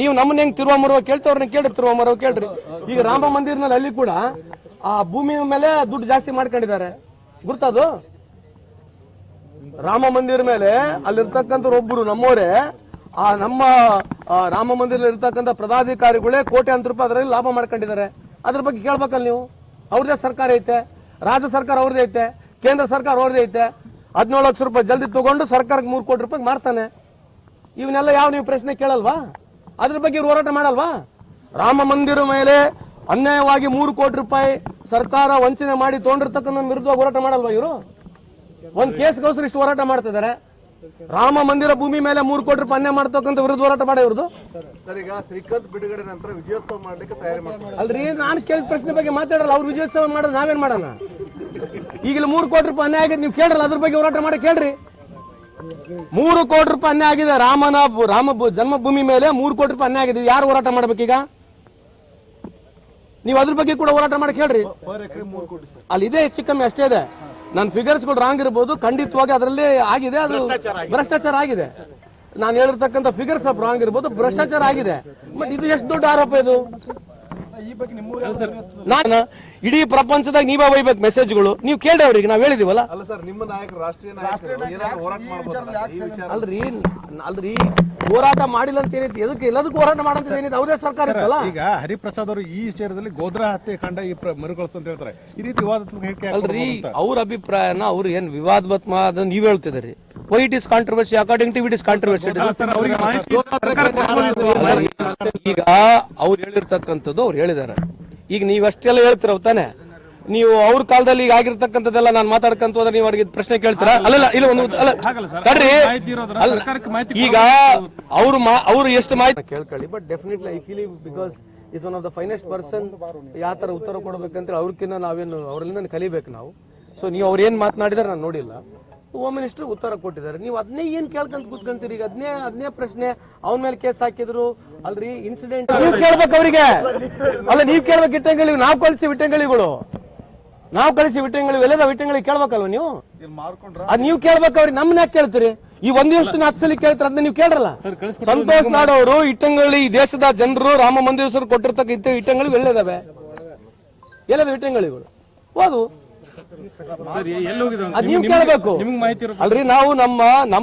ನೀವು ನಮ್ಮನ್ನ ಹೆಂಗ್ ತಿರುವ ಮರುವ ಕೇಳ್ತವ್ರನ್ನ ಕೇಳಿ ತಿರುವ ಮರುವ ಕೇಳ್ರಿ. ಈಗ ರಾಮ ಮಂದಿರ್ನಲ್ಲಿ ಅಲ್ಲಿ ಕೂಡ ಆ ಭೂಮಿ ಮೇಲೆ ದುಡ್ಡು ಜಾಸ್ತಿ ಮಾಡ್ಕೊಂಡಿದ್ದಾರೆ. ಗುರ್ತದು? ರಾಮ ಮಂದಿರ ಮೇಲೆ ಅಲ್ಲಿರ್ತಕ್ಕಂಥ ಒಬ್ರು ನಮ್ಮವರೇ, ಆ ನಮ್ಮ ರಾಮ ಮಂದಿರ ಇರ್ತಕ್ಕಂಥ ಪದಾಧಿಕಾರಿಗಳೇ ಕೋಟಿ ಅಂತ ರೂಪಾಯಿ ಅದರಲ್ಲಿ ಲಾಭ ಮಾಡ್ಕೊಂಡಿದ್ದಾರೆ. ಅದ್ರ ಬಗ್ಗೆ ಕೇಳ್ಬೇಕಲ್ಲ ನೀವು? ಅವ್ರದೇ ಸರ್ಕಾರ ಐತೆ, ರಾಜ್ಯ ಸರ್ಕಾರ ಅವ್ರದೇ ಐತೆ, ಕೇಂದ್ರ ಸರ್ಕಾರ ಅವ್ರದೇ ಐತೆ. ಹದಿನೇಳು ಲಕ್ಷ ರೂಪಾಯಿ ಜಲ್ದಿ ತಗೊಂಡು ಸರ್ಕಾರಕ್ಕೆ ಮೂರು ಕೋಟಿ ರೂಪಾಯಿ ಮಾಡ್ತಾನೆ ಇವನ್ನೆಲ್ಲ ಯಾವ ನೀವು ಪ್ರಶ್ನೆ ಕೇಳಲ್ವಾ? ಅದ್ರ ಬಗ್ಗೆ ಇವ್ರು ಹೋರಾಟ ಮಾಡಲ್ವಾ? ರಾಮ ಮಂದಿರ ಮೇಲೆ ಅನ್ಯಾಯವಾಗಿ ಮೂರು ಕೋಟಿ ರೂಪಾಯಿ ಸರ್ಕಾರ ವಂಚನೆ ಮಾಡಿ ತಗೊಂಡಿರ್ತಕ್ಕಂಥ ವಿರುದ್ಧ ಹೋರಾಟ ಮಾಡಲ್ವಾ ಇವರು? ಒಂದ್ ಕೇಸ್ಗೋಸ್ಕರ ಇಷ್ಟು ಹೋರಾಟ ಮಾಡ್ತಿದ್ದಾರೆ ರಾಮ ಮಂದಿರ ಭೂಮಿ ಮೇಲೆ ಮೂರು ಕೋಟಿ ರೂಪಾಯಿ ಅನ್ಯಾಯ ಮಾಡ್ತಕ್ಕಂಥ ವಿರುದ್ಧ ಹೋರಾಟ ಮಾಡಿ ಇವ್ರದ್ದು ಬಿಡುಗಡೆ ನಂತರ ವಿಜಯೋತ್ಸವ ಮಾಡ್ಲಿಕ್ಕೆ ತಯಾರಿ ಮಾಡ್ತಾರೆ ಅಲ್ರಿ ನಾನು ಕೇಳಿದ ಪ್ರಶ್ನೆ ಬಗ್ಗೆ ಮಾತಾಡಲ್ಲ ಅವ್ರು ವಿಜಯೋತ್ಸವ ಮಾಡೋದು ನಾವೇನ್ ಮಾಡೋಣ? ಈಗಲೂ ಮೂರು ಕೋಟಿ ರೂಪಾಯಿ ಅನ್ಯಾಯ ಆಗಿದೆ ನೀವು ಕೇಳಲ್ಲ ಅದ್ರ ಬಗ್ಗೆ ಹೋರಾಟ ಮಾಡಿ ಕೇಳ್ರಿ. ಮೂರು ಕೋಟಿ ರೂಪಾಯಿ ಅನ್ಯಾಯ ಆಗಿದೆ. ರಾಮನ ರಾಮ ಜನ್ಮಭೂಮಿ ಮೇಲೆ ಮೂರು ಕೋಟಿ ರೂಪಾಯಿ ಅನ್ಯಾಯ ಆಗಿದೆ. ಯಾರು ಹೋರಾಟ ಮಾಡ್ಬೇಕೀಗ? ನೀವು ಅದ್ರ ಬಗ್ಗೆ ಕೂಡ ಹೋರಾಟ ಮಾಡಕ್ ಹೇಳ್ರಿ. ಅಲ್ಲಿ ಇದೆ ಹೆಚ್ಚು ಕಮ್ಮಿ ಅಷ್ಟೇ ಇದೆ. ನನ್ನ ಫಿಗರ್ಸ್ಗಳು ರಾಂಗ್ ಇರ್ಬೋದು. ಖಂಡಿತವಾಗಿ ಅದರಲ್ಲಿ ಆಗಿದೆ. ಅದು ಭ್ರಷ್ಟಾಚಾರ ಆಗಿದೆ. ನಾನು ಹೇಳಿರ್ತಕ್ಕಂಥ ಫಿಗರ್ಸ್ ರಾಂಗ್ ಇರ್ಬೋದು. ಭ್ರಷ್ಟಾಚಾರ ಆಗಿದೆ. ಬಟ್ ಇದು ಎಷ್ಟು ದೊಡ್ಡ ಆರೋಪ ಇದು? ನಾನು ಇಡೀ ಪ್ರಪಂಚದಾಗ ನೀವ ಒಯ್ಬೇಕು ಮೆಸೇಜ್ಗಳು ನೀವು ಕೇಳಿ ಅವ್ರಿಗೆ ನಾವು ಹೇಳಿದೀವಲ್ಲ? ಅಲ್ಲ ಸರ್ ನಿಮ್ಮ ನಾಯಕರು ರಾಷ್ಟ್ರೀಯ ನಾಯಕರು ಹೋರಾಟ ಅಲ್ರಿ ಅಲ್ರಿ ಹೋರಾಟ ಮಾಡಿಲ್ಲ ಅಂತ ಏನೈತಿ ಎದಕ್ಕೆ ಎಲ್ಲದಕ್ಕೂ ಹೋರಾಟ ಮಾಡಂತ ಏನಿದೆ ಅವರೇ ಸರ್ಕಾರ ಇತ್ತಲ್ಲ? ಈಗ ಹರಿಪ್ರಸಾದ್ ಅವರು ಈ ವಿಚಾರದಲ್ಲಿ ಗೋದ್ರ ಹತ್ಯೆ ಕಂಡ ಈ ಪ್ರ- ಮರುಕಳಿಸ್ತು ಅಂತ ಹೇಳ್ತಾರೆ. ಈ ರೀತಿ ವಿವಾದಾತ್ಮಕ ಹೇಳಿಕೆ ಅಲ್ರಿ? ಅವ್ರ ಅಭಿಪ್ರಾಯನ ಅವ್ರು ಏನ್ ವಿವಾದಾತ್ಮ ಅದನ್ನ ನೀವ್ ಹೇಳ್ತಿದ್ರಿ why it is controversy according to it is controversy ಈಗ ಅವ್ರು ಹೇಳಿರ್ತಕ್ಕಂಥದ್ದು ಅವ್ರು ಹೇಳಿದ್ದಾರೆ. ಈಗ ನೀವ್ ಅಷ್ಟೆಲ್ಲ ಹೇಳ್ತಿರವ್ ತಾನೆ? ನೀವು ಅವ್ರ ಕಾಲದಲ್ಲಿ ಈಗ ಆಗಿರ್ತಕ್ಕಂಥದ್ದೆಲ್ಲ ನಾನು ಮಾತಾಡ್ಕಂತ ಹೋದ್ರೆ ನೀವು ಅವ್ರಿಗೆ ಪ್ರಶ್ನೆ ಕೇಳ್ತೀರಾ? ಅಲ್ಲಲ್ಲ ಇಲ್ಲ ಒಂದು ಅಲ್ಲ ಅಲ್ಲ ಈಗ ಅವ್ರು ಮಾ- ಅವ್ರು ಎಷ್ಟು ಮಾಹಿತಿ ಕೇಳ್ಕೊಳ್ಳಿ but definitely I feel because is one of the finest person ಯಾವ ತರ ಉತ್ತರ ಕೊಡ್ಬೇಕಂತ ಅವ್ರಕ್ಕಿಂತ ನಾವೇನು ಅವರಿಂದ ಕಲಿಬೇಕು ನಾವು. ಸೊ ನೀವು ಅವ್ರು ಏನ್ ಮಾತನಾಡಿದ್ರೆ ನಾನು ನೋಡಿಲ್ಲ. ಹೋಮ್ ಮಿನಿಸ್ಟರ್ ಉತ್ತರ ಕೊಟ್ಟಿದ್ದಾರೆ. ನೀವು ಅದನ್ನೇ ಏನ್ ಕೇಳ್ಕೊಂತ ಕೂತ್ಕೊಂತೀರಿ? ಈಗ ಅದನ್ನೇ ಅದನ್ನೇ ಪ್ರಶ್ನೆ ಅವನ ಮೇಲೆ ಕೇಸ್ ಹಾಕಿದ್ರು ಅಲ್ರಿ ಇನ್ಸಿಡೆಂಟ್ ನೀವು ಕೇಳ್ಬೇಕು ಅವರಿಗೆ. ಅಲ್ಲ ನೀವು ಕೇಳ್ಬೇಕು ಇಟ್ಟಂಗಳಿ ನಾವ್ ಕಳಿಸಿ ವಿಟ್ಟಂಗಳಿಗಳು ನಾವು ಕಳಿಸಿ ವಿಟ್ಟಂಗಳು ಎಲ್ಲದ ವಿಟ್ಟಂಗಳಿಗೆ ಕೇಳ್ಬೇಕಲ್ವ ನೀವು? ಅದ್ ನೀವು ಕೇಳ್ಬೇಕು ಅವ್ರಿಗೆ ನಮ್ಮನ್ನ ಯಾಕೆ ಕೇಳ್ತೀರಿ? ಈ ಒಂದ್ ದಿವಸ ಹತ್ತು ಸಲ ಕೇಳ್ತಾರೆ ಅದನ್ನ ನೀವು ಕೇಳ್ರಲ್ಲ? ಸಂತೋಷ್ ನಾಡ್ ಅವರು ಇಟ್ಟಂಗಳಿ ಈ ದೇಶದ ಜನರು ರಾಮ ಮಂದಿರ ಹೆಸರು ಕೊಟ್ಟಿರ್ತಕ್ಕ ಇಟ್ಟ ಇಟ್ಟಂಗಳು ಎಲ್ಲಿದಾವೆ. ಎಲ್ಲದ ಇಟ್ಟಂಗಳಿಗಳು ಹೋದು. ಅದ್ ನೀವು ಕೇಳ್ಬೇಕು. ಅಲ್ರಿ ನಾವು ನಮ್ಮ ನಮ್ಮ